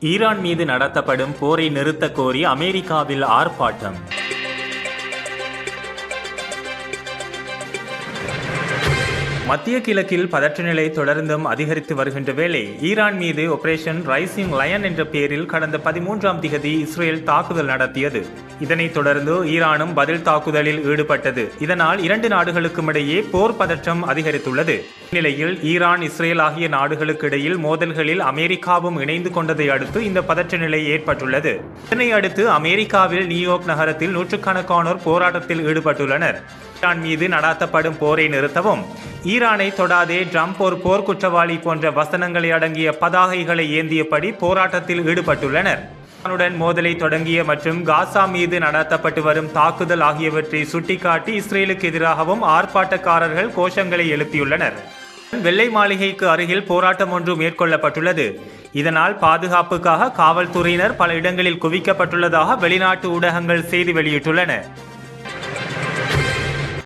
Iran மீது நடத்தப்படும் போரை நிறுத்த கோரி அமெரிக்காவில் ஆர்ப்பாட்டம். மத்திய கிழக்கில் பதற்ற நிலை தொடர்ந்தும் அதிகரித்து வருகின்ற வேளை ஈரான் மீது ஆபரேஷன் ரைசிங் லயன் என்ற பெயரில் கடந்த பதிமூன்றாம் திகதி இஸ்ரேல் தாக்குதல் நடத்தியது. இதனைத் தொடர்ந்து ஈரானும் பதில் தாக்குதலில் ஈடுபட்டது. இதனால் இரண்டு நாடுகளுக்கும் இடையே போர் பதற்றம் அதிகரித்துள்ளது. இந்நிலையில் ஈரான் இஸ்ரேல் ஆகிய நாடுகளுக்கு இடையில் மோதல்களில் அமெரிக்காவும் இணைந்து கொண்டதை அடுத்து இந்த பதற்ற நிலை ஏற்பட்டுள்ளது. இதனை அடுத்து அமெரிக்காவில் நியூயார்க் நகரத்தில் நூற்றுக்கணக்கானோர் போராட்டத்தில் ஈடுபட்டுள்ளனர். ஈரான் மீது நடாத்தப்படும் போரை நிறுத்தவும் ஈரானை தொடாதே ட்ரம்ப் ஒரு போர்க்குற்றவாளி போன்ற வசனங்களை அடங்கிய பதாகைகளை ஏந்தியபடி போராட்டத்தில் ஈடுபட்டுள்ளனர். ஈரானுடன் மோதலை தொடங்கிய மற்றும் காசா மீது நடத்தப்பட்டு வரும் தாக்குதல் ஆகியவற்றை சுட்டிக்காட்டி இஸ்ரேலுக்கு எதிராகவும் ஆர்ப்பாட்டக்காரர்கள் கோஷங்களை எழுப்பியுள்ளனர். வெள்ளை மாளிகைக்கு அருகில் போராட்டம் ஒன்று மேற்கொள்ளப்பட்டுள்ளது. இதனால் பாதுகாப்புக்காக காவல்துறையினர் பல இடங்களில் குவிக்கப்பட்டுள்ளதாக வெளிநாட்டு ஊடகங்கள் செய்தி வெளியிட்டுள்ளன.